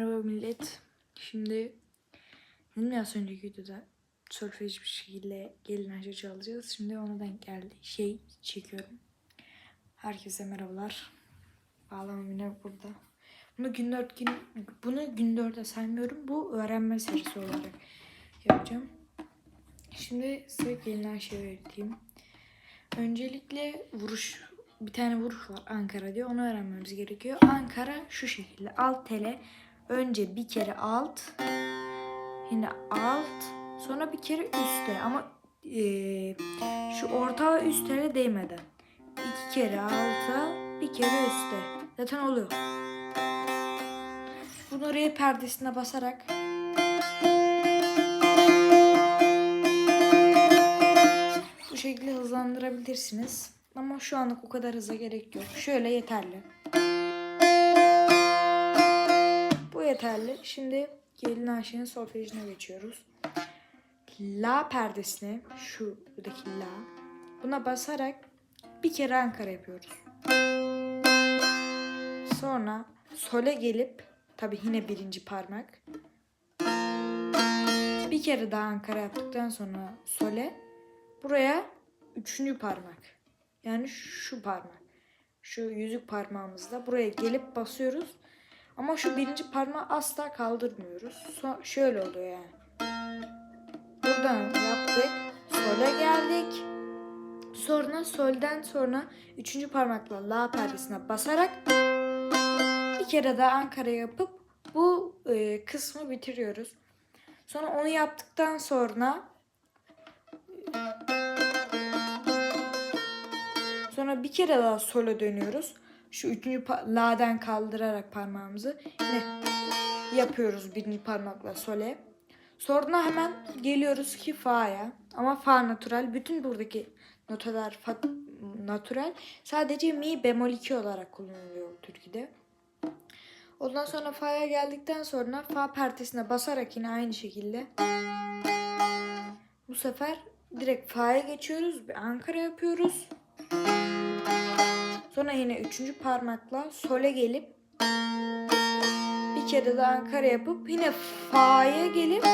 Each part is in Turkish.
Merhaba millet. Şimdi dedim ya önceki videoda solfej bir şekilde gelin aşağı çalacağız. Şimdi ona denk geldi. Şey çekiyorum. Herkese merhabalar. Bağlama yine burada. Bunu gün dört gün bunu gün dörde saymıyorum. Bu öğrenme serisi olarak yapacağım. Şimdi size gelin aşağı öğreteyim. Öncelikle vuruş bir tane vuruş var Ankara diyor. Onu öğrenmemiz gerekiyor. Ankara şu şekilde. Alt tele önce bir kere alt yine alt sonra bir kere üstte ama eee, şu orta ve üst değmeden. iki kere alta bir kere üstte. Zaten oluyor. Bunu re perdesine basarak bu şekilde hızlandırabilirsiniz. Ama şu anlık o kadar hıza gerek yok. Şöyle yeterli. Yeterli. Şimdi gelin Ayşe'nin solfejine geçiyoruz. La perdesine şu buradaki la buna basarak bir kere Ankara yapıyoruz. Sonra sole gelip tabi yine birinci parmak bir kere daha Ankara yaptıktan sonra sole buraya üçüncü parmak. Yani şu parmak. Şu yüzük parmağımızla buraya gelip basıyoruz. Ama şu birinci parmağı asla kaldırmıyoruz. So- şöyle oluyor yani. Buradan yaptık. Sole geldik. Sonra solden sonra üçüncü parmakla la perdesine basarak bir kere daha Ankara yapıp bu e, kısmı bitiriyoruz. Sonra onu yaptıktan sonra Sonra bir kere daha sola dönüyoruz. Şu üçüncü la'den kaldırarak parmağımızı yine yapıyoruz birinci parmakla sole. Sonra hemen geliyoruz ki fa'ya. Ama fa natural. Bütün buradaki notalar fa natural. Sadece mi bemol 2 olarak kullanılıyor türküde. Ondan sonra fa'ya geldikten sonra fa perdesine basarak yine aynı şekilde bu sefer direkt fa'ya geçiyoruz. Bir Ankara yapıyoruz. Sonra yine üçüncü parmakla sole gelip bir kere daha Ankara yapıp yine fa'ya gelip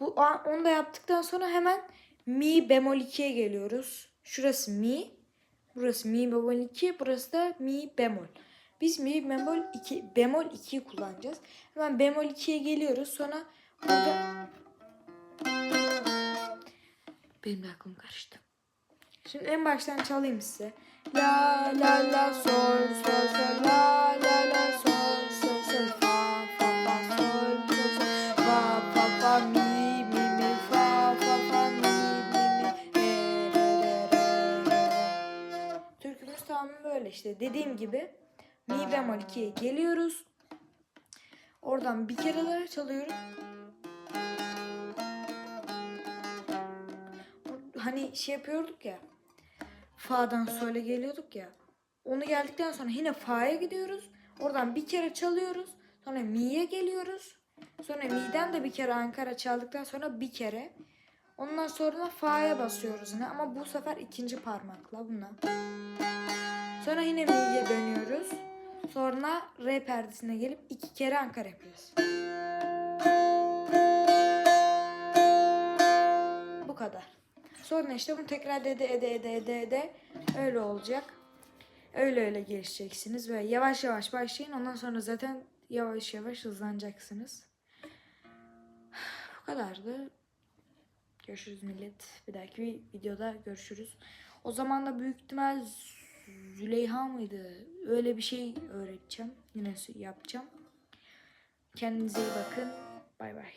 bu onu da yaptıktan sonra hemen mi bemol 2'ye geliyoruz. Şurası mi, burası mi bemol 2, burası da mi bemol. Biz mi bemol 2 bemol 2'yi kullanacağız. Hemen bemol 2'ye geliyoruz. Sonra burada benim de aklım karıştı. Şimdi en baştan çalayım size. La la la sol sol sol la la la sol sol sol fa fa fa sol sol sol fa fa fa mi mi mi fa fa fa mi mi mi re re re re re. Türkümüz tamamen böyle işte dediğim gibi mi bemol 2'ye geliyoruz. Oradan bir kere daha çalıyoruz. Hani şey yapıyorduk ya. Fa'dan sol'e geliyorduk ya. Onu geldikten sonra yine Fa'ya gidiyoruz. Oradan bir kere çalıyoruz. Sonra Mi'ye geliyoruz. Sonra Mi'den de bir kere Ankara çaldıktan sonra bir kere. Ondan sonra Fa'ya basıyoruz yine ama bu sefer ikinci parmakla buna. Sonra yine Mi'ye dönüyoruz. Sonra R perdesine gelip iki kere Ankara yapıyoruz. Bu kadar. Sonra işte bunu tekrar ede ede ede ede ede öyle olacak. Öyle öyle gelişeceksiniz ve yavaş yavaş başlayın. Ondan sonra zaten yavaş yavaş hızlanacaksınız. Bu kadardı. Görüşürüz millet. Bir dahaki videoda görüşürüz. O zaman da büyük ihtimal Züleyha mıydı? Öyle bir şey öğreteceğim. Yine yapacağım. Kendinize iyi bakın. Bay bay.